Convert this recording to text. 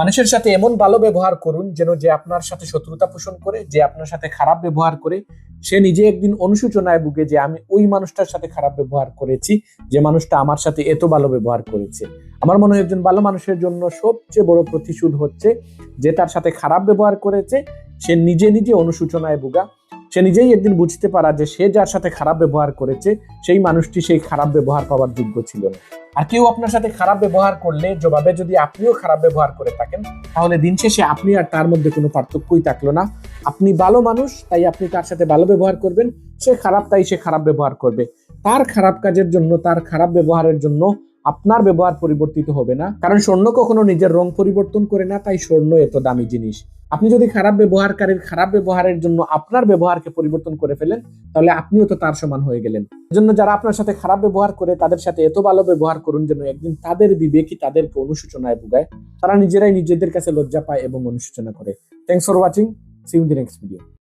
মানুষের সাথে এমন ভালো ব্যবহার করুন যেন যে আপনার সাথে শত্রুতা পোষণ করে, যে আপনার সাথে খারাপ ব্যবহার করে, সে নিজে একদিন অনুশোচনায় ভুগে যে আমি ওই মানুষটার সাথে খারাপ ব্যবহার করেছি, যে মানুষটা আমার সাথে এত ভালো ব্যবহার করেছে। আমার মনে হয় একজন ভালো মানুষের জন্য সবচেয়ে বড় প্রতিশোধ হচ্ছে যে তার সাথে খারাপ ব্যবহার করেছে, সে নিজে নিজে অনুশোচনায় ভুগা। সে নিজেই একদিন বুঝতে পারা যে সে যার সাথে খারাপ ব্যবহার করেছে, সেই মানুষটি সেই খারাপ ব্যবহার পাওয়ার যোগ্য ছিল না। আর কেউ আপনার সাথে খারাপ ব্যবহার করলে, জবাবে যদি আপনিও খারাপ ব্যবহার করে থাকেন, তাহলে দিন শেষে আপনি আর তার মধ্যে কোনো পার্থক্যই থাকল না। আপনি ভালো মানুষ, তাই আপনি তার সাথে ভালো ব্যবহার করবেন। সে খারাপ, তাই সে খারাপ ব্যবহার করবে। তার খারাপ কাজের জন্য, তার খারাপ ব্যবহারের জন্য আপনার ব্যবহার পরিবর্তিত হবে না। কারণ স্বর্ণ কখনো নিজের রং পরিবর্তন করে না, তাই স্বর্ণ এত দামি জিনিস। আপনি যদি খারাপ ব্যবহারকারীর খারাপ ব্যবহারের জন্য আপনার ব্যবহারকে পরিবর্তন করে ফেলেন, তাহলে আপনিও তো তার সমান হয়ে গেলেন। জন্য যারা আপনার সাথে খারাপ ব্যবহার করে, তাদের সাথে এত ভালো ব্যবহার করুন যেন একদিন তাদের বিবেকই তাদেরকে অনুশোচনায় ভুগায়। তারা নিজেরাই নিজেদের কাছে লজ্জা পায় এবং অনুশোচনা করে। Thanks for watching see you the next video